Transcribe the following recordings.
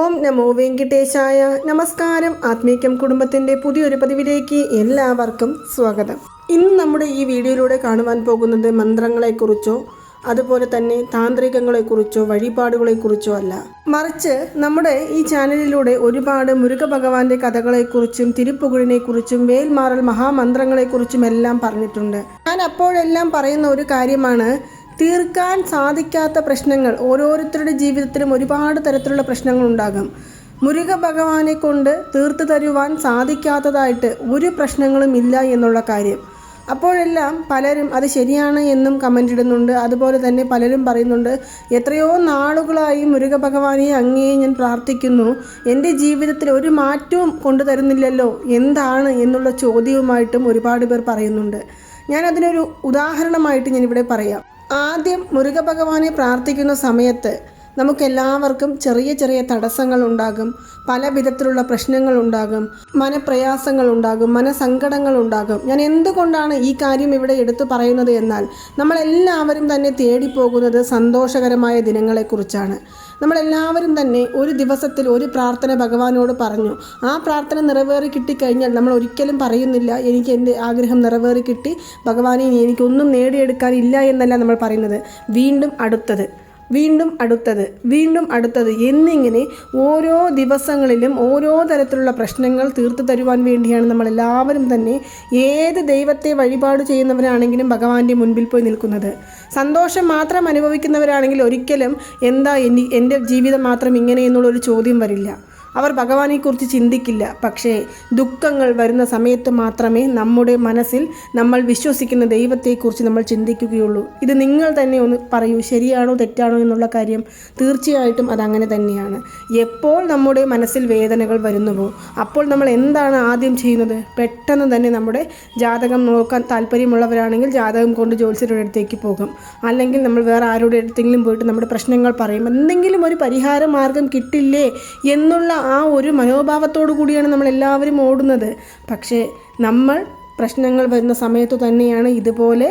ഓം നമോ വെങ്കിട്ടേശായ. നമസ്കാരം. ആത്മീക്യം കുടുംബത്തിന്റെ പുതിയൊരു പതിവിലേക്ക് എല്ലാവർക്കും സ്വാഗതം. ഇന്ന് നമ്മുടെ ഈ വീഡിയോയിലൂടെ കാണുവാൻ പോകുന്നത് മന്ത്രങ്ങളെക്കുറിച്ചോ അതുപോലെ തന്നെ താന്ത്രികങ്ങളെക്കുറിച്ചോ വഴിപാടുകളെക്കുറിച്ചോ അല്ല. മറിച്ച് നമ്മുടെ ഈ ചാനലിലൂടെ ഒരുപാട് മുരുക ഭഗവാന്റെ കഥകളെക്കുറിച്ചും തിരുപ്പുകുഴിനെക്കുറിച്ചും വേൽമാറൽ മഹാമന്ത്രങ്ങളെക്കുറിച്ചും എല്ലാം പറഞ്ഞിട്ടുണ്ട്. ഞാൻ അപ്പോഴെല്ലാം പറയുന്ന ഒരു കാര്യമാണ് തീർക്കാൻ സാധിക്കാത്ത പ്രശ്നങ്ങൾ ഓരോരുത്തരുടെ ജീവിതത്തിലും ഒരുപാട് തരത്തിലുള്ള പ്രശ്നങ്ങൾ ഉണ്ടാകും. മുരുക ഭഗവാനെ കൊണ്ട് തീർത്തു തരുവാൻ സാധിക്കാത്തതായിട്ട് ഒരു പ്രശ്നങ്ങളും ഇല്ല എന്നുള്ള കാര്യം. അപ്പോഴെല്ലാം പലരും അത് ശരിയാണ് എന്നും കമന്റ് ഇടുന്നുണ്ട്. അതുപോലെ തന്നെ പലരും പറയുന്നുണ്ട് എത്രയോ നാളുകളായി മുരുക ഭഗവാനെ അങ്ങേ ഞാൻ പ്രാർത്ഥിക്കുന്നു. എന്റെ ജീവിതത്തിൽ ഒരു മാറ്റവും കൊണ്ടുതരുന്നില്ലല്ലോ എന്താണ്? എന്നുള്ള ചോദ്യവുമായിട്ടും ഒരുപാട് പേർ പറയുന്നുണ്ട്. ഞാൻ അതിനൊരു ഉദാഹരണമായിട്ട് ഞാനിവിടെ പറയാം. ആദ്യം മുരുക ഭഗവാനെ പ്രാർത്ഥിക്കുന്ന സമയത്ത് നമുക്കെല്ലാവർക്കും ചെറിയ ചെറിയ തടസ്സങ്ങൾ ഉണ്ടാകും പല വിധത്തിലുള്ള പ്രശ്നങ്ങൾ ഉണ്ടാകും മനപ്രയാസങ്ങൾ ഉണ്ടാകും മനസങ്കടങ്ങൾ ഉണ്ടാകും ഞാൻ എന്തുകൊണ്ടാണ് ഈ കാര്യം ഇവിടെ എടുത്തു പറയുന്നത് എന്നാൽ നമ്മളെല്ലാവരും തന്നെ തേടിപ്പോകുന്നത് സന്തോഷകരമായ ദിനങ്ങളെക്കുറിച്ചാണ്. നമ്മളെല്ലാവരും തന്നെ ഒരു ദിവസത്തിൽ ഒരു പ്രാർത്ഥന ഭഗവാനോട് പറഞ്ഞു. ആ പ്രാർത്ഥന നിറവേറി കിട്ടിക്കഴിഞ്ഞാൽ നമ്മൾ ഒരിക്കലും പറയുന്നില്ല എനിക്ക് എന്റെ ആഗ്രഹം നിറവേറി കിട്ടി ഭഗവാനെ എനിക്കൊന്നും നേടിയെടുക്കാനില്ല എന്നല്ല നമ്മൾ പറയുന്നത്. വീണ്ടും അടുത്തത്. വീണ്ടും അടുത്തത് വീണ്ടും അടുത്തത് എന്നിങ്ങനെ ഓരോ ദിവസങ്ങളിലും ഓരോ തരത്തിലുള്ള പ്രശ്നങ്ങൾ തീർത്തു തരുവാൻ വേണ്ടിയാണ് നമ്മൾ എല്ലാവരും തന്നെ ഏത് ദൈവത്തെ വഴിപാട് ചെയ്യുന്നവരാണെങ്കിലും ഭഗവാന്റെ മുൻപിൽ പോയി നിൽക്കുന്നത്. സന്തോഷം മാത്രം അനുഭവിക്കുന്നവരാണെങ്കിൽ ഒരിക്കലും എന്താ എനി എന്റെ ജീവിതം മാത്രം ഇങ്ങനെ എന്നുള്ളൊരു ചോദ്യം വരില്ല. അവർ ഭഗവാനെക്കുറിച്ച് ചിന്തിക്കില്ല. പക്ഷേ ദുഃഖങ്ങൾ വരുന്ന സമയത്ത് മാത്രമേ നമ്മുടെ മനസ്സിൽ നമ്മൾ വിശ്വസിക്കുന്ന ദൈവത്തെക്കുറിച്ച് നമ്മൾ ചിന്തിക്കുകയുള്ളൂ. ഇത് നിങ്ങൾ തന്നെ ഒന്ന് പറയൂ ശരിയാണോ തെറ്റാണോ എന്നുള്ള കാര്യം തീർച്ചയായിട്ടും അതങ്ങനെ തന്നെയാണ്. എപ്പോൾ നമ്മുടെ മനസ്സിൽ വേദനകൾ വരുന്നുവോ അപ്പോൾ നമ്മൾ എന്താണ് ആദ്യം ചെയ്യുന്നത്? പെട്ടെന്ന് തന്നെ നമ്മുടെ ജാതകം നോക്കാൻ താല്പര്യമുള്ളവരാണെങ്കിൽ ജാതകം കൊണ്ട് ജ്യോത്സ്യരുടെ അടുത്തേക്ക് പോകും. അല്ലെങ്കിൽ നമ്മൾ വേറെ ആരുടെ അടുത്തെങ്കിലും പോയിട്ട് നമ്മുടെ പ്രശ്നങ്ങൾ പറയും. എന്തെങ്കിലും ഒരു പരിഹാര മാർഗം കിട്ടില്ലേ എന്നുള്ള ആ ഒരു മനോഭാവത്തോടു കൂടിയാണ് നമ്മൾ എല്ലാവരും ഓടുന്നത്. പക്ഷേ നമ്മൾ പ്രശ്നങ്ങൾ വരുന്ന സമയത്ത് തന്നെയാണ് ഇതുപോലെ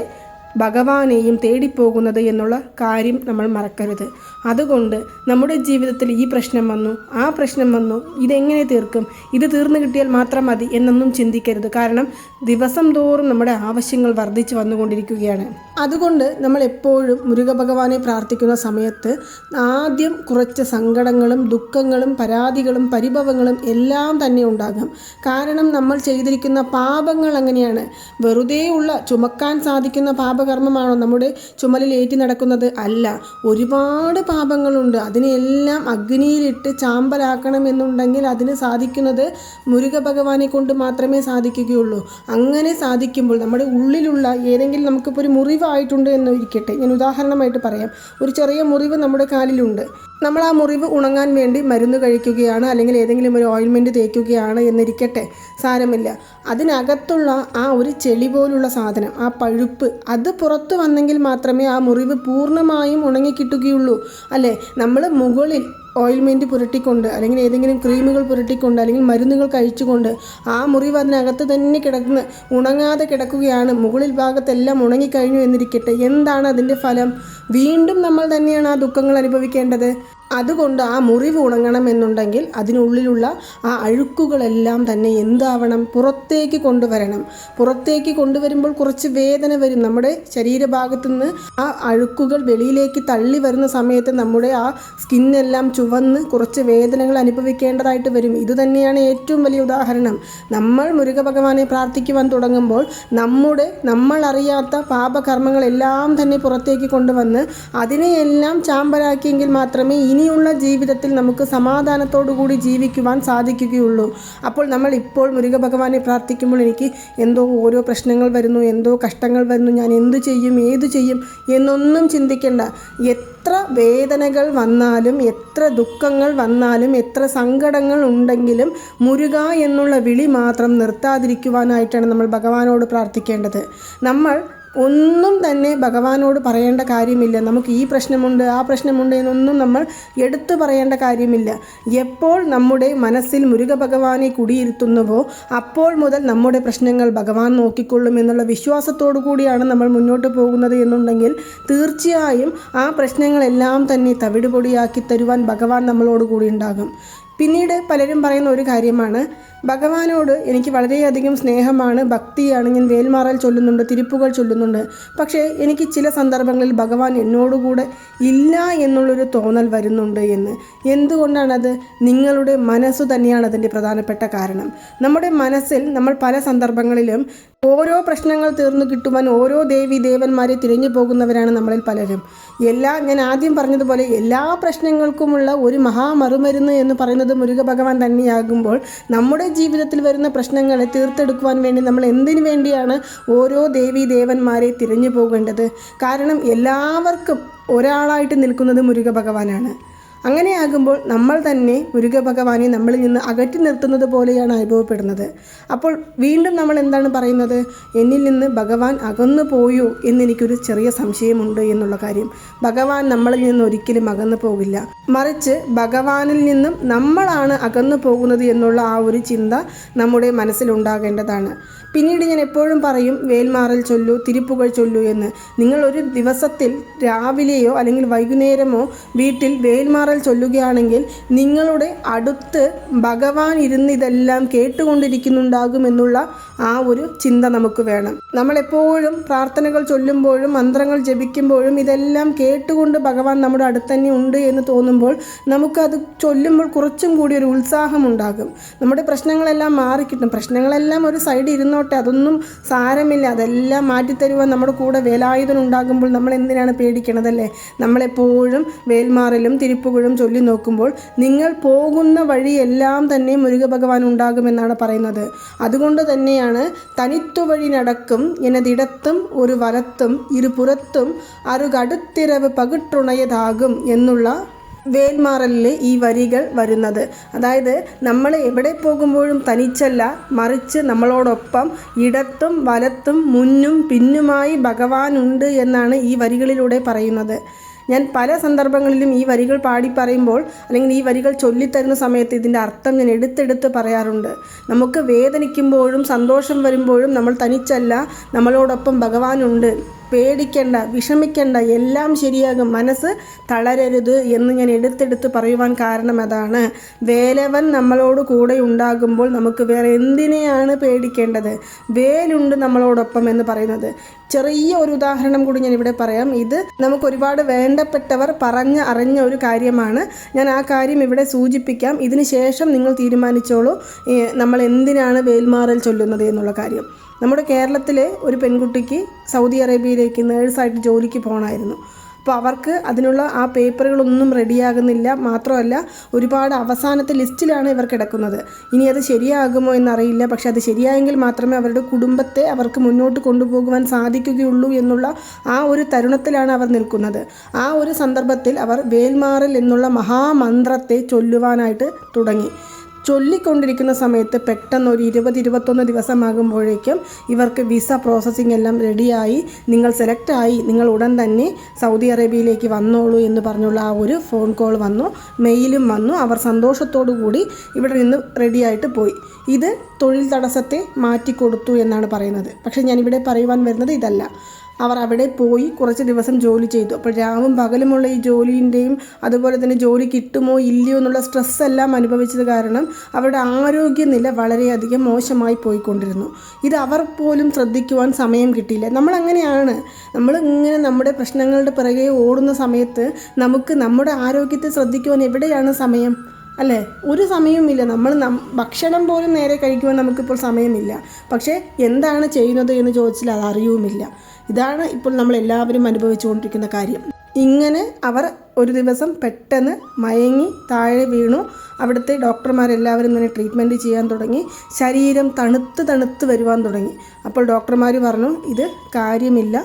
ഭഗവാനെയും തേടിപ്പോകുന്നത് എന്നുള്ള കാര്യം നമ്മൾ മറക്കരുത്. അതുകൊണ്ട് നമ്മുടെ ജീവിതത്തിൽ ഈ പ്രശ്നം വന്നു ആ പ്രശ്നം വന്നു ഇതെങ്ങനെ തീർക്കും? ഇത് തീർന്നു കിട്ടിയാൽ മാത്രം മതി എന്നൊന്നും ചിന്തിക്കരുത്. കാരണം ദിവസം തോറും നമ്മുടെ ആവശ്യങ്ങൾ വർദ്ധിച്ചു വന്നുകൊണ്ടിരിക്കുകയാണ്. അതുകൊണ്ട് നമ്മൾ എപ്പോഴും മുരുക ഭഗവാനെ പ്രാർത്ഥിക്കുന്ന സമയത്ത് ആദ്യം കുറച്ച് സങ്കടങ്ങളും ദുഃഖങ്ങളും പരാതികളും പരിഭവങ്ങളും എല്ലാം തന്നെ ഉണ്ടാകും. കാരണം നമ്മൾ ചെയ്തിരിക്കുന്ന പാപങ്ങൾ അങ്ങനെയാണ്. വെറുതെയുള്ള ചുമക്കാൻ സാധിക്കുന്ന പാപകർമ്മമാണോ നമ്മുടെ ചുമലിൽ ഏറ്റി നടക്കുന്നത്? അല്ല. ഒരുപാട് പാപങ്ങളുണ്ട്. അതിനെല്ലാം അഗ്നിയിലിട്ട് ചാമ്പലാക്കണമെന്നുണ്ടെങ്കിൽ അതിന് സാധിക്കുന്നത് മുരുക ഭഗവാനെ കൊണ്ട് മാത്രമേ സാധിക്കുകയുള്ളൂ. അങ്ങനെ സാധിക്കുമ്പോൾ നമ്മുടെ ഉള്ളിലുള്ള ഏതെങ്കിലും നമുക്കിപ്പോൾ ഒരു മുറിവായിട്ടുണ്ട് എന്ന് ഇരിക്കട്ടെ. ഞാൻ ഉദാഹരണമായിട്ട് പറയാം. ഒരു ചെറിയ മുറിവ് നമ്മുടെ കാലിലുണ്ട്. നമ്മൾ ആ മുറിവ് ഉണങ്ങാൻ വേണ്ടി മരുന്ന് കഴിക്കുകയാണ് അല്ലെങ്കിൽ ഏതെങ്കിലും ഒരു ഓയിൽമെന്റ് തേക്കുകയാണ് എന്നിരിക്കട്ടെ. സാരമില്ല. അതിനകത്തുള്ള ആ ഒരു ചെളി പോലുള്ള സാധനം ആ പഴുപ്പ് അത് പുറത്തു വന്നെങ്കിൽ മാത്രമേ ആ മുറിവ് പൂർണമായും ഉണങ്ങിക്കിട്ടുകയുള്ളൂ അല്ലേ? നമ്മൾ മുകളിൽ ഓയിൽമെന്റ് പുരട്ടിക്കൊണ്ട് അല്ലെങ്കിൽ ഏതെങ്കിലും ക്രീമുകൾ പുരട്ടിക്കൊണ്ട് അല്ലെങ്കിൽ മരുന്നുകൾ കഴിച്ചുകൊണ്ട് ആ മുറിവ് അതിനകത്ത് തന്നെ കിടക്കുന്ന ഉണങ്ങാതെ കിടക്കുകയാണ്. മുകളിൽ ഭാഗത്തെല്ലാം ഉണങ്ങിക്കഴിഞ്ഞു എന്നിരിക്കട്ടെ. എന്താണ് അതിന്റെ ഫലം? വീണ്ടും നമ്മൾ തന്നെയാണ് ആ ദുഃഖങ്ങൾ അനുഭവിക്കേണ്ടത്. അതുകൊണ്ട് ആ മുറിവ് ഉണങ്ങണമെന്നുണ്ടെങ്കിൽ അതിനുള്ളിലുള്ള ആ അഴുക്കുകളെല്ലാം തന്നെ എന്താവണം? പുറത്തേക്ക് കൊണ്ടുവരണം. പുറത്തേക്ക് കൊണ്ടുവരുമ്പോൾ കുറച്ച് വേദന വരും. നമ്മുടെ ശരീരഭാഗത്തു നിന്ന് ആ അഴുക്കുകൾ വെളിയിലേക്ക് തള്ളി വരുന്ന സമയത്ത് നമ്മുടെ ആ സ്കിന്നെല്ലാം ചുവന്ന് കുറച്ച് വേദനകൾ അനുഭവിക്കേണ്ടതായിട്ട് വരും. ഇതുതന്നെയാണ് ഏറ്റവും വലിയ ഉദാഹരണം. നമ്മൾ മുരുക ഭഗവാനെ പ്രാർത്ഥിക്കുവാൻ തുടങ്ങുമ്പോൾ നമ്മുടെ നമ്മൾ അറിയാത്ത പാപകർമ്മങ്ങളെല്ലാം തന്നെ പുറത്തേക്ക് കൊണ്ടുവന്ന് അതിനെയെല്ലാം ചാമ്പലാക്കിയെങ്കിൽ മാത്രമേ ഇനിയുള്ള ജീവിതത്തിൽ നമുക്ക് സമാധാനത്തോടു കൂടി ജീവിക്കുവാൻ സാധിക്കുകയുള്ളൂ. അപ്പോൾ നമ്മൾ ഇപ്പോൾ മുരുക ഭഗവാനെ പ്രാർത്ഥിക്കുമ്പോൾ എനിക്ക് എന്തോ ഓരോ പ്രശ്നങ്ങൾ വരുന്നു എന്തോ കഷ്ടങ്ങൾ വരുന്നു ഞാൻ എന്തു ചെയ്യും ഏതു ചെയ്യും എന്നൊന്നും ചിന്തിക്കേണ്ട. എത്ര വേദനകൾ വന്നാലും എത്ര ദുഃഖങ്ങൾ വന്നാലും എത്ര സങ്കടങ്ങൾ ഉണ്ടെങ്കിലും മുരുക എന്നുള്ള വിളി മാത്രം നിർത്താതിരിക്കുവാനായിട്ടാണ് നമ്മൾ ഭഗവാനോട് പ്രാർത്ഥിക്കേണ്ടത്. നമ്മൾ ഒന്നും തന്നെ ഭഗവാനോട് പറയേണ്ട കാര്യമില്ല. നമുക്ക് ഈ പ്രശ്നമുണ്ട് ആ പ്രശ്നമുണ്ട് എന്നൊന്നും നമ്മൾ എടുത്തു പറയേണ്ട കാര്യമില്ല. എപ്പോൾ നമ്മുടെ മനസ്സിൽ മുരുക ഭഗവാനെ കുടിയിരുത്തുന്നുവോ അപ്പോൾ മുതൽ നമ്മുടെ പ്രശ്നങ്ങൾ ഭഗവാൻ നോക്കിക്കൊള്ളും എന്നുള്ള വിശ്വാസത്തോടു കൂടിയാണ് നമ്മൾ മുന്നോട്ട് പോകുന്നത് എന്നുണ്ടെങ്കിൽ തീർച്ചയായും ആ പ്രശ്നങ്ങളെല്ലാം തന്നെ തവിടുപൊടിയാക്കി തരുവാൻ ഭഗവാൻ നമ്മളോട് കൂടി ഉണ്ടാകും. പിന്നീട് പലരും പറയുന്ന ഒരു കാര്യമാണ് ഭഗവാനോട് എനിക്ക് വളരെയധികം സ്നേഹമാണ്. ഭക്തിയാണ്. ഞാൻ വേൽമാറൽ ചൊല്ലുന്നുണ്ട് തിരിപ്പുകൾ ചൊല്ലുന്നുണ്ട്. പക്ഷേ എനിക്ക് ചില സന്ദർഭങ്ങളിൽ ഭഗവാൻ എന്നോടുകൂടെ ഇല്ല എന്നുള്ളൊരു തോന്നൽ വരുന്നുണ്ട് എന്ന്. എന്തുകൊണ്ടാണത്? നിങ്ങളുടെ മനസ്സ് തന്നെയാണ് അതിന്റെ പ്രധാനപ്പെട്ട കാരണം. നമ്മുടെ മനസ്സിൽ നമ്മൾ പല സന്ദർഭങ്ങളിലും ഓരോ പ്രശ്നങ്ങൾ തീർന്നു കിട്ടുവാൻ ഓരോ ദേവി ദേവന്മാരെ തിരഞ്ഞു പോകുന്നവരാണ് നമ്മളിൽ പലരും. എല്ലാ ഞാൻ ആദ്യം പറഞ്ഞതുപോലെ എല്ലാ പ്രശ്നങ്ങൾക്കുമുള്ള ഒരു മഹാമറുമരുന്ന് എന്ന് പറയുന്നത് മുരുക ഭഗവാൻ തന്നെയാകുമ്പോൾ നമ്മുടെ ജീവിതത്തിൽ വരുന്ന പ്രശ്നങ്ങളെ തീർത്തെടുക്കുവാൻ വേണ്ടി നമ്മൾ എന്തിനു വേണ്ടിയാണ് ഓരോ ദേവി ദേവന്മാരെ തിരഞ്ഞു പോകേണ്ടത്? കാരണം എല്ലാവർക്കും ഒരാളായിട്ട് നിൽക്കുന്നത് മുരുക ഭഗവാനാണ് അങ്ങനെയാകുമ്പോൾ നമ്മൾ തന്നെ മുരുക ഭഗവാനെ നമ്മളിൽ നിന്ന് അകറ്റി നിർത്തുന്നത് പോലെയാണ് അനുഭവപ്പെടുന്നത്. അപ്പോൾ വീണ്ടും നമ്മൾ എന്താണ് പറയുന്നത്? എന്നിൽ നിന്ന് ഭഗവാൻ അകന്നു പോയോ എന്നെനിക്കൊരു ചെറിയ സംശയമുണ്ട് എന്നുള്ള കാര്യം. ഭഗവാൻ നമ്മളിൽ നിന്ന് ഒരിക്കലും അകന്നു പോകില്ല മറിച്ച് ഭഗവാനിൽ നിന്നും നമ്മളാണ് അകന്നു പോകുന്നത് എന്നുള്ള ആ ഒരു ചിന്ത നമ്മുടെ മനസ്സിലുണ്ടാകേണ്ടതാണ്. പിന്നീട് ഞാൻ എപ്പോഴും പറയും വേൽമാറൽ ചൊല്ലു തിരുപ്പുകൾ ചൊല്ലു എന്ന്. നിങ്ങൾ ഒരു ദിവസത്തിൽ രാവിലെയോ അല്ലെങ്കിൽ വൈകുന്നേരമോ വീട്ടിൽ വേൽമാറൽ ചൊല്ലുകയാണെങ്കിൽ നിങ്ങളുടെ അടുത്ത് ഭഗവാൻ ഇരുന്ന് ഇതെല്ലാം കേട്ടുകൊണ്ടിരിക്കുന്നുണ്ടാകും എന്നുള്ള ആ ഒരു ചിന്ത നമുക്ക് വേണം. നമ്മളെപ്പോഴും പ്രാർത്ഥനകൾ ചൊല്ലുമ്പോഴും മന്ത്രങ്ങൾ ജപിക്കുമ്പോഴും ഇതെല്ലാം കേട്ടുകൊണ്ട് ഭഗവാൻ നമ്മുടെ അടുത്ത് തന്നെ ഉണ്ട് എന്ന് തോന്നുമ്പോൾ നമുക്കത് ചൊല്ലുമ്പോൾ കുറച്ചും കൂടി ഒരു ഉത്സാഹമുണ്ടാകും നമ്മുടെ പ്രശ്നങ്ങളെല്ലാം മാറിക്കിട്ടും. പ്രശ്നങ്ങളെല്ലാം ഒരു സൈഡിൽ ഇരുന്നോട്ടെ അതൊന്നും സാരമില്ല. അതെല്ലാം മാറ്റിത്തരുവാൻ നമ്മുടെ കൂടെ വേലായുധനുണ്ടാകുമ്പോൾ നമ്മൾ എന്തിനാണ് പേടിക്കണതല്ലേ? നമ്മളെപ്പോഴും വേൽമാറലും തിരുപ്പുകളും ചൊല്ലി നോക്കുമ്പോൾ നിങ്ങൾ പോകുന്ന വഴിയെല്ലാം തന്നെ മുരുക ഭഗവാൻ ഉണ്ടാകുമെന്നാണ് പറയുന്നത്. അതുകൊണ്ട് തന്നെയാണ് തനിത്തു വഴി നടക്കും എന്നതിടത്തും ഒരു വലത്തും ഇരുപുറത്തും അറുകടുത്തിരവ് പകിട്ടുണയതാകും എന്നുള്ള വേൽമാറലിൽ ഈ വരികൾ വരുന്നത്. അതായത് നമ്മൾ എവിടെ പോകുമ്പോഴും തനിച്ചല്ല മറിച്ച് നമ്മളോടൊപ്പം ഇടത്തും വലത്തും മുന്നും പിന്നുമായി ഭഗവാനുണ്ട് എന്നാണ് ഈ വരികളിലൂടെ പറയുന്നത്. ഞാൻ പല സന്ദർഭങ്ങളിലും ഈ വരികൾ പാടി പറയുമ്പോൾ അല്ലെങ്കിൽ ഈ വരികൾ ചൊല്ലിത്തരുന്ന സമയത്ത് ഇതിന്റെ അർത്ഥം ഞാൻ എടുത്തെടുത്ത് പറയാറുണ്ട്. നമുക്ക് വേദനിക്കുമ്പോഴും സന്തോഷം വരുമ്പോഴും നമ്മൾ തനിച്ചല്ല നമ്മളോടൊപ്പം ഭഗവാനുണ്ട് പേടിക്കേണ്ട വിഷമിക്കേണ്ട എല്ലാം ശരിയാകും. മനസ്സ് തളരരുത് എന്ന് ഞാൻ എടുത്തെടുത്ത് പറയുവാൻ കാരണം അതാണ്. വേലവൻ നമ്മളോട് കൂടെ ഉണ്ടാകുമ്പോൾ നമുക്ക് വേറെ എന്തിനെയാണ് പേടിക്കേണ്ടത്? വേലുണ്ട് നമ്മളോടൊപ്പം എന്ന് പറയുന്നത്. ചെറിയ ഒരു ഉദാഹരണം കൂടി ഞാൻ ഇവിടെ പറയാം. ഇത് നമുക്ക് ഒരുപാട് വേണ്ടപ്പെട്ടവർ പറഞ്ഞ് അറിഞ്ഞ ഒരു കാര്യമാണ്. ഞാൻ ആ കാര്യം ഇവിടെ സൂചിപ്പിക്കാം. ഇതിന് ശേഷം നിങ്ങൾ തീരുമാനിച്ചോളൂ നമ്മൾ എന്തിനാണ് വേൽമാറൽ ചൊല്ലുന്നത് എന്നുള്ള കാര്യം. നമ്മുടെ കേരളത്തിലെ ഒരു പെൺകുട്ടിക്ക് സൗദി അറേബ്യയിലേക്ക് നേഴ്സായിട്ട് ജോലിക്ക് പോകണമായിരുന്നു അപ്പോൾ അവർക്ക് അതിനുള്ള ആ പേപ്പറുകളൊന്നും റെഡിയാകുന്നില്ല. മാത്രമല്ല ഒരുപാട് അവസാനത്തെ ലിസ്റ്റിലാണ് ഇവർ കിടക്കുന്നത്. ഇനി അത് ശരിയാകുമോ എന്നറിയില്ല. പക്ഷെ അത് ശരിയായെങ്കിൽ മാത്രമേ അവരുടെ കുടുംബത്തെ അവർക്ക് മുന്നോട്ട് കൊണ്ടുപോകുവാൻ സാധിക്കുകയുള്ളൂ എന്നുള്ള ആ ഒരു തരുണത്തിലാണ് അവർ നിൽക്കുന്നത്. ആ ഒരു സന്ദർഭത്തിൽ അവർ വേൽമാറൽ എന്നുള്ള മഹാമന്ത്രത്തെ ചൊല്ലുവാനായിട്ട് തുടങ്ങി. ചൊല്ലിക്കൊണ്ടിരിക്കുന്ന സമയത്ത് പെട്ടെന്ന് ഒരു ഇരുപത് ഇരുപത്തൊന്ന് ദിവസമാകുമ്പോഴേക്കും ഇവർക്ക് വിസ പ്രോസസ്സിംഗ് എല്ലാം റെഡിയായി. നിങ്ങൾ സെലക്ട് ആയി നിങ്ങൾ ഉടൻ തന്നെ സൗദി അറേബ്യയിലേക്ക് വന്നോളൂ എന്ന് പറഞ്ഞുള്ള ആ ഒരു ഫോൺ കോൾ വന്നു. മെയിലും വന്നു. അവർ സന്തോഷത്തോടു കൂടി ഇവിടെ നിന്ന് റെഡിയായിട്ട് പോയി. ഇത് തൊഴിൽ തടസ്സത്തെ മാറ്റിക്കൊടുത്തു എന്നാണ് പറയുന്നത്. പക്ഷേ ഞാനിവിടെ പറയുവാൻ വരുന്നത് ഇതല്ല. അവർ അവിടെ പോയി കുറച്ച് ദിവസം ജോലി ചെയ്തു. അപ്പോൾ രാവും പകലുമുള്ള ഈ ജോലിന്റെയും അതുപോലെ തന്നെ ജോലി കിട്ടുമോ ഇല്ലയോ എന്നുള്ള സ്ട്രെസ് എല്ലാം അനുഭവിച്ചത് കാരണം അവരുടെ ആരോഗ്യനില വളരെയധികം മോശമായി പോയിക്കൊണ്ടിരുന്നു. ഇത് അവർ പോലും ശ്രദ്ധിക്കുവാൻ സമയം കിട്ടിയില്ല. നമ്മൾ അങ്ങനെയാണ് നമ്മൾ ഇങ്ങനെ നമ്മുടെ പ്രശ്നങ്ങളുടെ പിറകെ ഓടുന്ന സമയത്ത് നമുക്ക് നമ്മുടെ ആരോഗ്യത്തെ ശ്രദ്ധിക്കുവാൻ എവിടെയാണ് സമയം? അല്ലേ? ഒരു സമയവുമില്ല. നമ്മൾ ഭക്ഷണം പോലും നേരെ കഴിക്കുവാൻ നമുക്കിപ്പോൾ സമയമില്ല. പക്ഷേ എന്താണ് ചെയ്യുന്നത് എന്ന് ചോദിച്ചാൽ അത് അറിയുമില്ല. ഇതാണ് ഇപ്പോൾ നമ്മൾ എല്ലാവരും അനുഭവിച്ചുകൊണ്ടിരിക്കുന്ന കാര്യം. ഇങ്ങനെ അവർ ഒരു ദിവസം പെട്ടെന്ന് മയങ്ങി താഴെ വീണു. അവിടുത്തെ ഡോക്ടർമാരെല്ലാവരും തന്നെ ട്രീറ്റ്മെന്റ് ചെയ്യാൻ തുടങ്ങി. ശരീരം തണുത്ത് തണുത്ത് വരുവാൻ തുടങ്ങി. അപ്പോൾ ഡോക്ടർമാർ പറഞ്ഞു ഇത് കാര്യമില്ല.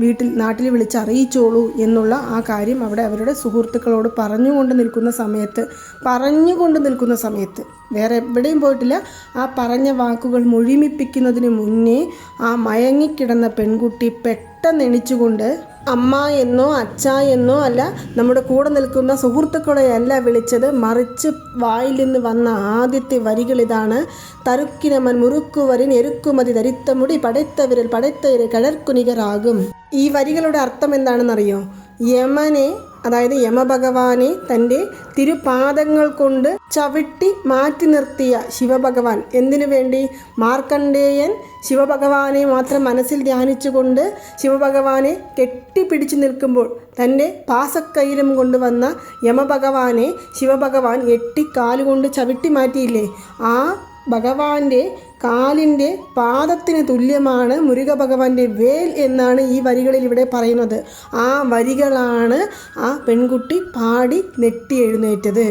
വീട്ടിൽ നാട്ടിൽ വിളിച്ചറിയിച്ചോളൂ എന്നുള്ള ആ കാര്യം അവിടെ അവരുടെ സുഹൃത്തുക്കളോട് പറഞ്ഞുകൊണ്ട് നിൽക്കുന്ന സമയത്ത് പറഞ്ഞുകൊണ്ട് നിൽക്കുന്ന സമയത്ത്. വേറെ എവിടെയും പോയിട്ടില്ല. ആ പറഞ്ഞ വാക്കുകൾ മുഴുമിപ്പിക്കുന്നതിന് മുന്നേ ആ മയങ്ങിക്കിടന്ന പെൺകുട്ടി പെട്ടെന്ന് എണിച്ചുകൊണ്ട് അമ്മ എന്നോ അച്ഛ എന്നോ അല്ല നമ്മുടെ കൂടെ നിൽക്കുന്ന സുഹൃത്തുക്കളെ അല്ല വിളിച്ചത്. മറിച്ച് വായിൽ നിന്ന് വന്ന ആദ്യത്തെ വരികൾ ഇതാണ്. തരുക്കിനമൻ മുറുക്കുവരിൻ എരുക്കുമതി ധരിത്തമുടി പടയ്ത്ത വിരൽ ഇര കഴർക്കുനികരാകും ഈ വരികളുടെ അർത്ഥം എന്താണെന്നറിയോ? യമനെ അതായത് യമഭഗവാനെ തന്റെ തിരുപാദങ്ങൾ കൊണ്ട് ചവിട്ടി മാറ്റി നിർത്തിയ ശിവഭഗവാൻ. എന്തിനു വേണ്ടി? മാർക്കണ്ഡേയൻ ശിവഭഗവാനെ മാത്രം മനസ്സിൽ ധ്യാനിച്ചുകൊണ്ട് ശിവഭഗവാനെ കെട്ടിപ്പിടിച്ചു നിൽക്കുമ്പോൾ തന്റെ പാസക്കൈരം കൊണ്ടുവന്ന യമഭഗവാനെ ശിവഭഗവാൻ എട്ടിക്കാലുകൊണ്ട് ചവിട്ടി മാറ്റിയില്ലേ? ആ ഭഗവാന്റെ കാലിന്റെ പാദത്തിന് തുല്യമാണ് മുരുക ഭഗവാന്റെ വേൽ എന്നാണ് ഈ വരികളിൽ ഇവിടെ പറയുന്നത്. ആ വരികളാണ് ആ പെൺകുട്ടി പാടി നെട്ടി എഴുന്നേറ്റത്.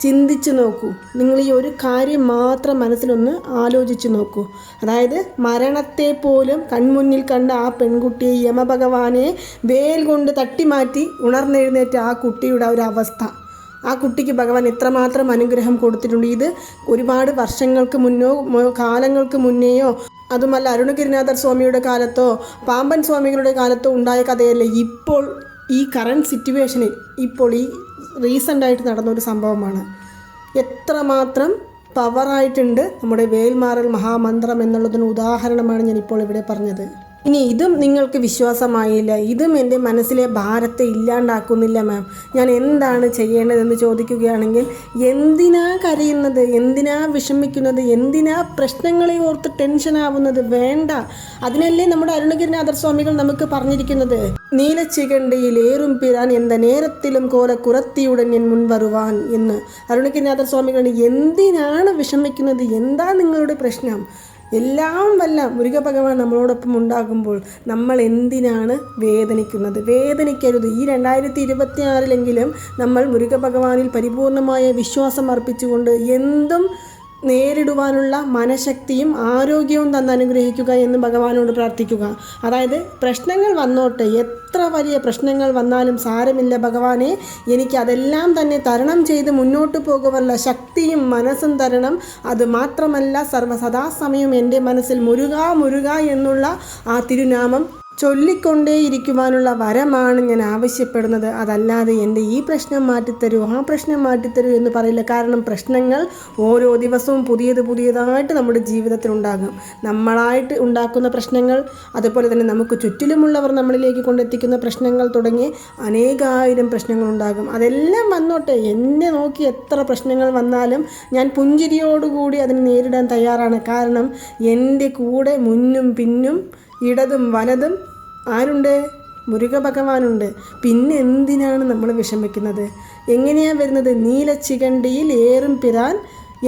ചിന്തിച്ചു നോക്കൂ. നിങ്ങൾ ഈ ഒരു കാര്യം മാത്രം മനസ്സിലൊന്ന് ആലോചിച്ച് നോക്കൂ. അതായത് മരണത്തെ പോലും കൺമുന്നിൽ കണ്ട ആ പെൺകുട്ടിയെ യമഭഗവാനെ വേൽ കൊണ്ട് തട്ടിമാറ്റി ഉണർന്നെഴുന്നേറ്റ ആ കുട്ടിയുടെ ഒരു അവസ്ഥ. ആ കുട്ടിക്ക് ഭഗവാൻ എത്രമാത്രം അനുഗ്രഹം കൊടുത്തിട്ടുണ്ട്. ഇത് ഒരുപാട് വർഷങ്ങൾക്ക് മുന്നോ കാലങ്ങൾക്ക് മുന്നേയോ അതുമല്ല അരുണഗിരിനാഥർ സ്വാമിയുടെ കാലത്തോ പാമ്പൻ സ്വാമികളുടെ കാലത്തോ ഉണ്ടായ കഥയല്ല. ഇപ്പോൾ ഈ കറണ്ട് സിറ്റുവേഷനിൽ ഇപ്പോൾ ഈ റീസെന്റായിട്ട് നടന്ന ഒരു സംഭവമാണ്. എത്രമാത്രം പവറായിട്ടുണ്ട് നമ്മുടെ വേൽമാറൽ മഹാമന്ത്രം എന്നുള്ളതിന് ഉദാഹരണമാണ് ഞാൻ ഇപ്പോൾ ഇവിടെ പറഞ്ഞത്. ഇനി ഇതും നിങ്ങൾക്ക് വിശ്വാസമായില്ല. ഇതും എന്റെ മനസ്സിലെ ഭാരത്തെ ഇല്ലാണ്ടാക്കുന്നില്ല മാം ഞാൻ എന്താണ് ചെയ്യേണ്ടതെന്ന് ചോദിക്കുകയാണെങ്കിൽ എന്തിനാ കരയുന്നത്? എന്തിനാ വിഷമിക്കുന്നത്? എന്തിനാ പ്രശ്നങ്ങളെ ഓർത്ത് ടെൻഷനാവുന്നത് വേണ്ട. അതിനല്ലേ നമ്മുടെ അരുണഗിരിനാഥർ സ്വാമികൾ നമുക്ക് പറഞ്ഞിരിക്കുന്നത്. നീലച്ചികണ്ടയിൽ ഏറും പിരാൻ എന്ത നേരത്തിലും കോല കുറത്തിയുടൻ ഞാൻ മുൻവരുവാൻ എന്ന്. അരുണഗിരിനാഥർ സ്വാമികൾ എന്തിനാണ് വിഷമിക്കുന്നത്? എന്താ നിങ്ങളുടെ പ്രശ്നം? എല്ലാം വല്ല മുരുക ഭഗവാൻ നമ്മളോടൊപ്പം ഉണ്ടാകുമ്പോൾ നമ്മൾ എന്തിനാണ് വേദനിക്കുന്നത്? വേദനിക്കരുത്. ഈ രണ്ടായിരത്തി ഇരുപത്തി ആറിലെങ്കിലും നമ്മൾ മുരുക ഭഗവാനിൽ പരിപൂർണമായ വിശ്വാസം അർപ്പിച്ചുകൊണ്ട് എന്തും നേരിടുവാനുള്ള മനഃശക്തിയും ആരോഗ്യവും തന്നെ അനുഗ്രഹിക്കുക എന്ന് ഭഗവാനോട് പ്രാർത്ഥിക്കുക. അതായത് പ്രശ്നങ്ങൾ വന്നോട്ടെ എത്ര വലിയ പ്രശ്നങ്ങൾ വന്നാലും സാരമില്ല ഭഗവാനെ എനിക്ക് അതെല്ലാം തന്നെ തരണം ചെയ്ത് മുന്നോട്ട് പോകുവാനുള്ള ശക്തിയും മനസ്സും തരണം. അത് മാത്രമല്ല സർവസദാസമയം എന്റെ മനസ്സിൽ മുരുക മുരുക എന്നുള്ള ആ തിരുനാമം ചൊല്ലിക്കൊണ്ടേയിരിക്കുവാനുള്ള വരമാണ് ഞാൻ ആവശ്യപ്പെടുന്നത്. അതല്ലാതെ എന്റെ ഈ പ്രശ്നം മാറ്റിത്തരൂ ആ പ്രശ്നം മാറ്റിത്തരൂ എന്ന് പറയില്ല. കാരണം പ്രശ്നങ്ങൾ ഓരോ ദിവസവും പുതിയത് പുതിയതായിട്ട് നമ്മുടെ ജീവിതത്തിൽ ഉണ്ടാകും. നമ്മളായിട്ട് ഉണ്ടാക്കുന്ന പ്രശ്നങ്ങൾ അതുപോലെ തന്നെ നമുക്ക് ചുറ്റിലുമുള്ളവർ നമ്മളിലേക്ക് കൊണ്ടെത്തിക്കുന്ന പ്രശ്നങ്ങൾ തുടങ്ങി അനേകായിരം പ്രശ്നങ്ങൾ ഉണ്ടാകും. അതെല്ലാം വന്നോട്ടെ. എന്നെ നോക്കി എത്ര പ്രശ്നങ്ങൾ വന്നാലും ഞാൻ പുഞ്ചിരിയോടുകൂടി അതിനെ നേരിടാൻ തയ്യാറാണ്. കാരണം എന്റെ കൂടെ മുന്നും പിന്നും ഇടതും വലതും ആരുണ്ട്? മുരുക ഭഗവാനുണ്ട് പിന്നെ എന്തിനാണ് നമ്മൾ വിഷമിക്കുന്നത് എങ്ങനെയാണ് വരുന്നത്? നീലച്ചികണ്ടിയിൽ ഏറും പിരാൻ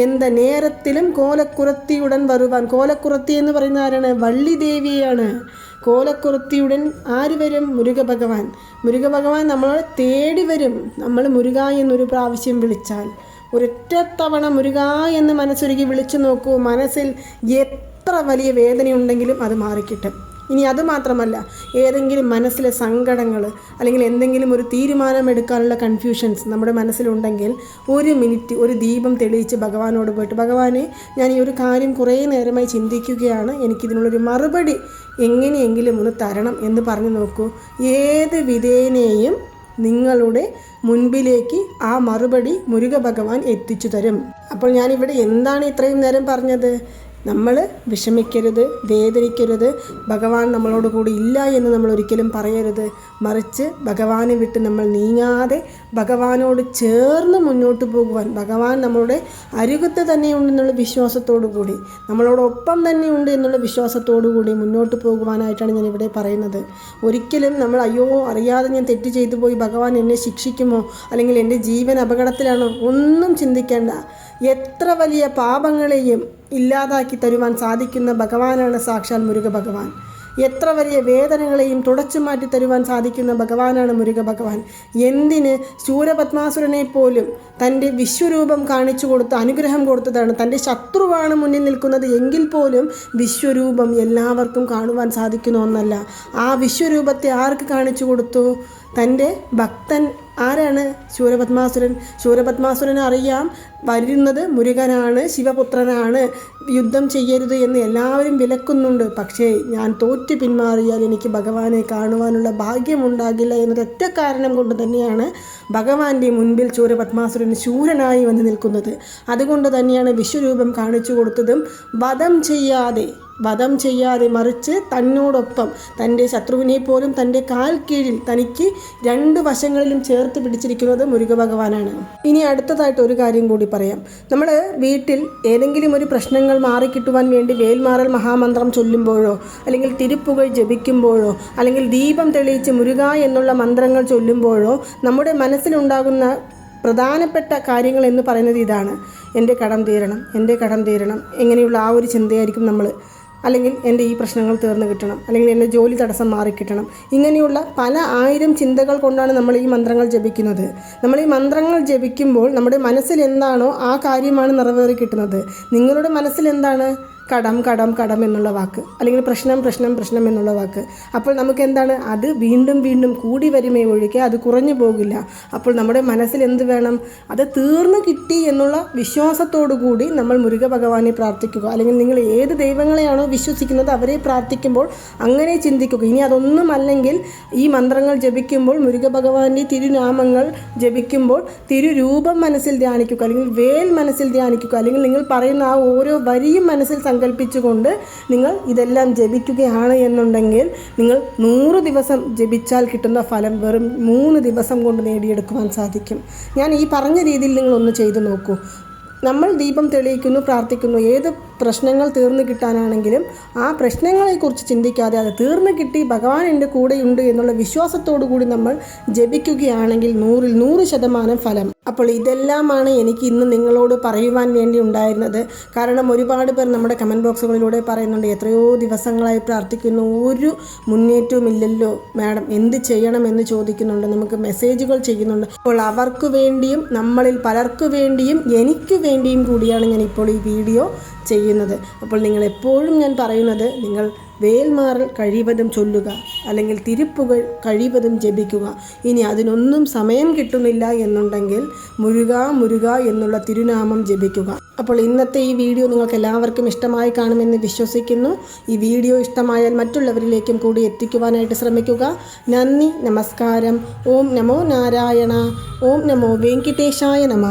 എന്ത നേരത്തിലും കോലക്കുറത്തിയുടൻ വരുവാൻ. കോലക്കുറത്തി എന്ന് പറയുന്ന ആരാണ്? വള്ളി ദേവിയാണ് കോലക്കുറത്തിയുടൻ ആര് വരും? മുരുക ഭഗവാൻ മുരുക ഭഗവാൻ നമ്മളെ തേടി വരും. നമ്മൾ മുരുക എന്നൊരു പ്രാവശ്യം വിളിച്ചാൽ. ഒരൊറ്റ തവണ മുരുക എന്ന് മനസ്സൊരുക്കി വിളിച്ചു നോക്കൂ. മനസ്സിൽ എത്ര വലിയ വേദനയുണ്ടെങ്കിലും അത് മാറിക്കിട്ടും. ഇനി അത് മാത്രമല്ല ഏതെങ്കിലും മനസ്സിലെ സങ്കടങ്ങൾ അല്ലെങ്കിൽ എന്തെങ്കിലും ഒരു തീരുമാനമെടുക്കാനുള്ള കൺഫ്യൂഷൻസ് നമ്മുടെ മനസ്സിലുണ്ടെങ്കിൽ ഒരു മിനിറ്റ് ഒരു ദീപം തെളിയിച്ച് ഭഗവാനോട് പോയിട്ട് ഭഗവാനെ ഞാൻ ഈ ഒരു കാര്യം കുറേ നേരമായി ചിന്തിക്കുകയാണ്. എനിക്കിതിനുള്ളൊരു മറുപടി എങ്ങനെയെങ്കിലും ഒന്ന് തരണം എന്ന് പറഞ്ഞു നോക്കൂ. ഏത് വിധേനയും നിങ്ങളുടെ മുൻപിലേക്ക് ആ മറുപടി മുരുക ഭഗവാൻ എത്തിച്ചു തരും. അപ്പോൾ ഞാനിവിടെ എന്താണ് ഇത്രയും നേരം പറഞ്ഞത്? നമ്മൾ വിഷമിക്കരുത് വേദനിക്കരുത് ഭഗവാൻ നമ്മളോട് കൂടി ഇല്ല എന്ന് നമ്മൾ ഒരിക്കലും പറയരുത്. മറിച്ച് ഭഗവാനെ വിട്ട് നമ്മൾ നീങ്ങാതെ ഭഗവാനോട് ചേർന്ന് മുന്നോട്ട് പോകുവാൻ ഭഗവാൻ നമ്മളുടെ അരുകത്ത് തന്നെയുണ്ടെന്നുള്ള വിശ്വാസത്തോടു കൂടി നമ്മളോടൊപ്പം തന്നെയുണ്ട് എന്നുള്ള വിശ്വാസത്തോടു കൂടി മുന്നോട്ട് പോകുവാനായിട്ടാണ് ഞാൻ ഇവിടെ പറയുന്നത്. ഒരിക്കലും നമ്മൾ അയ്യോ അറിയാതെ ഞാൻ തെറ്റ് ചെയ്തു പോയി ഭഗവാൻ എന്നെ ശിക്ഷിക്കുമോ? അല്ലെങ്കിൽ എന്റെ ജീവൻ അപകടത്തിലാണോ? ഒന്നും ചിന്തിക്കേണ്ട. എത്ര വലിയ പാപങ്ങളെയും ഇല്ലാതാക്കി തരുവാൻ സാധിക്കുന്ന ഭഗവാനാണ് സാക്ഷാൽ മുരുക ഭഗവാൻ എത്ര വലിയ വേദനകളെയും തുടച്ചു മാറ്റി തരുവാൻ സാധിക്കുന്ന ഭഗവാനാണ് മുരുക ഭഗവാൻ എന്തിന് ശൂരപത്മാസുരനെ പോലും തന്റെ വിശ്വരൂപം കാണിച്ചു കൊടുത്ത് അനുഗ്രഹം കൊടുത്തതാണ്. തന്റെ ശത്രുവാണ് മുന്നിൽ നിൽക്കുന്നത് എങ്കിൽ പോലും വിശ്വരൂപം എല്ലാവർക്കും കാണുവാൻ സാധിക്കുന്ന ഒന്നല്ല. ആ വിശ്വരൂപത്തെ ആർക്ക് കാണിച്ചു കൊടുത്തു? തന്റെ ഭക്തൻ ആരാണ്? ശൂരപത്മാസുരൻ. ശൂരപത്മാസുരന് അറിയാം വരുന്നത് മുരുകനാണ് ശിവപുത്രനാണ്. യുദ്ധം ചെയ്യരുത് എന്ന് എല്ലാവരും വിലക്കുന്നുണ്ട്. പക്ഷേ ഞാൻ തോറ്റു പിന്മാറിയാൽ എനിക്ക് ഭഗവാനെ കാണുവാനുള്ള ഭാഗ്യമുണ്ടാകില്ല എന്നൊരൊറ്റ കാരണം കൊണ്ട് തന്നെയാണ് ഭഗവാന്റെ മുൻപിൽ ചൂരപത്മാസുരൻ ശൂരനായി വന്ന് നിൽക്കുന്നത്. അതുകൊണ്ട് തന്നെയാണ് വിശ്വരൂപം കാണിച്ചു കൊടുത്തതും വധം ചെയ്യാതെ വധം ചെയ്യാതെ മറിച്ച് തന്നോടൊപ്പം തന്റെ ശത്രുവിനെ പോലും തന്റെ കാൽ കീഴിൽ തനിക്ക് രണ്ട് വശങ്ങളിലും ചേർത്ത് പിടിച്ചിരിക്കുന്നത് മുരുക ഭഗവാനാണ് ഇനി അടുത്തതായിട്ട് ഒരു കാര്യം കൂടി പറയാം. നമ്മൾ വീട്ടിൽ ഏതെങ്കിലും ഒരു പ്രശ്നങ്ങൾ മാറിക്കിട്ടുവാൻ വേണ്ടി വേൽമാറൽ മഹാമന്ത്രം ചൊല്ലുമ്പോഴോ അല്ലെങ്കിൽ തിരുപ്പുകൾ ജപിക്കുമ്പോഴോ അല്ലെങ്കിൽ ദീപം തെളിയിച്ച് മുരുക എന്നുള്ള മന്ത്രങ്ങൾ ചൊല്ലുമ്പോഴോ നമ്മുടെ മനസ്സിലുണ്ടാകുന്ന പ്രധാനപ്പെട്ട കാര്യങ്ങൾ എന്ന് പറയുന്നത് ഇതാണ്. എന്റെ കടം തീരണം എന്റെ കടം തീരണം എങ്ങനെയുള്ള ആ ഒരു ചിന്തയായിരിക്കും നമ്മൾ അല്ലെങ്കിൽ എന്റെ ഈ പ്രശ്നങ്ങൾ തീർന്നു കിട്ടണം അല്ലെങ്കിൽ എന്റെ ജോലി തടസ്സം മാറിക്കിട്ടണം ഇങ്ങനെയുള്ള പല ആയിരം ചിന്തകൾ കൊണ്ടാണ് നമ്മൾ ഈ മന്ത്രങ്ങൾ ജപിക്കുന്നത്. നമ്മൾ ഈ മന്ത്രങ്ങൾ ജപിക്കുമ്പോൾ നമ്മുടെ മനസ്സിൽ എന്താണോ ആ കാര്യമാണ് നിറവേറി കിട്ടുന്നത്. നിങ്ങളുടെ മനസ്സിൽ എന്താണ്? കടം കടം കടം എന്നുള്ള വാക്ക്. അല്ലെങ്കിൽ പ്രശ്നം പ്രശ്നം പ്രശ്നം എന്നുള്ള വാക്ക്. അപ്പോൾ നമുക്ക് എന്താണ്? അത് വീണ്ടും വീണ്ടും കൂടി വരുമേ ഒഴികെ അത് കുറഞ്ഞു പോകില്ല. അപ്പോൾ നമ്മുടെ മനസ്സിൽ എന്ത് വേണം? അത് തീർന്നു കിട്ടി എന്നുള്ള വിശ്വാസത്തോടു കൂടി നമ്മൾ മുരുക ഭഗവാനെ പ്രാർത്ഥിക്കുക. അല്ലെങ്കിൽ നിങ്ങൾ ഏത് ദൈവങ്ങളെയാണോ വിശ്വസിക്കുന്നത് അവരെ പ്രാർത്ഥിക്കുമ്പോൾ അങ്ങനെ ചിന്തിക്കുക. ഇനി അതൊന്നും അല്ലെങ്കിൽ ഈ മന്ത്രങ്ങൾ ജപിക്കുമ്പോൾ മുരുക ഭഗവാന്റെ തിരുനാമങ്ങൾ ജപിക്കുമ്പോൾ തിരുരൂപം മനസ്സിൽ ധ്യാനിക്കുക. അല്ലെങ്കിൽ വേൽ മനസ്സിൽ ധ്യാനിക്കുക. അല്ലെങ്കിൽ നിങ്ങൾ പറയുന്ന ആ ഓരോ വരിയും മനസ്സിൽ സങ്കല്പിച്ചുകൊണ്ട് നിങ്ങൾ ഇതെല്ലാം ജപിക്കുകയാണ് എന്നുണ്ടെങ്കിൽ നിങ്ങൾ നൂറ് ദിവസം ജപിച്ചാൽ കിട്ടുന്ന ഫലം വെറും മൂന്ന് ദിവസം കൊണ്ട് നേടിയെടുക്കുവാൻ സാധിക്കും. ഞാൻ ഈ പറഞ്ഞ രീതിയിൽ നിങ്ങളൊന്ന് ചെയ്തു നോക്കൂ. നമ്മൾ ദീപം തെളിയിക്കുന്നു പ്രാർത്ഥിക്കുന്നു. ഏത് പ്രശ്നങ്ങൾ തീർന്നു കിട്ടാനാണെങ്കിലും ആ പ്രശ്നങ്ങളെക്കുറിച്ച് ചിന്തിക്കാതെ അത് തീർന്നു കിട്ടി ഭഗവാൻ എന്റെ കൂടെയുണ്ട് എന്നുള്ള വിശ്വാസത്തോടു കൂടി നമ്മൾ ജപിക്കുകയാണെങ്കിൽ നൂറിൽ നൂറ് ശതമാനം ഫലം. അപ്പോൾ ഇതെല്ലാമാണ് എനിക്ക് ഇന്ന് നിങ്ങളോട് പറയുവാൻ വേണ്ടി ഉണ്ടായിരുന്നത്. കാരണം ഒരുപാട് പേർ നമ്മുടെ കമന്റ് ബോക്സുകളിലൂടെ പറയുന്നുണ്ട് എത്രയോ ദിവസങ്ങളായി പ്രാർത്ഥിക്കുന്നു ഒരു മുന്നേറ്റവും ഇല്ലല്ലോ മാഡം. എന്ത് ചെയ്യണമെന്ന് ചോദിക്കുന്നുണ്ട് നമുക്ക് മെസ്സേജുകൾ ചെയ്യുന്നുണ്ട്. അപ്പോൾ അവർക്ക് വേണ്ടിയും നമ്മളിൽ പലർക്കു വേണ്ടിയും എനിക്ക് വേണ്ടിയും കൂടിയാണ് ഞാൻ ഇപ്പോൾ ഈ വീഡിയോ ചെയ്യുന്നത് അപ്പോൾ നിങ്ങൾ എപ്പോഴും ഞാൻ പറയുന്നത് നിങ്ങൾ വേൽമാറൽ കഴിവതും ചൊല്ലുക അല്ലെങ്കിൽ തിരുപ്പുകൾ കഴിവതും ജപിക്കുക. ഇനി അതിനൊന്നും സമയം കിട്ടുന്നില്ല എന്നുണ്ടെങ്കിൽ മുരുക മുരുക എന്നുള്ള തിരുനാമം ജപിക്കുക. അപ്പോൾ ഇന്നത്തെ ഈ വീഡിയോ നിങ്ങൾക്ക് എല്ലാവർക്കും ഇഷ്ടമായി കാണുമെന്ന് വിശ്വസിക്കുന്നു. ഈ വീഡിയോ ഇഷ്ടമായാൽ മറ്റുള്ളവരിലേക്കും കൂടി എത്തിക്കുവാനായിട്ട് ശ്രമിക്കുക. നന്ദി നമസ്കാരം. ഓം നമോ നാരായണ. ഓം നമോ വെങ്കിട്ടേശായ നമ.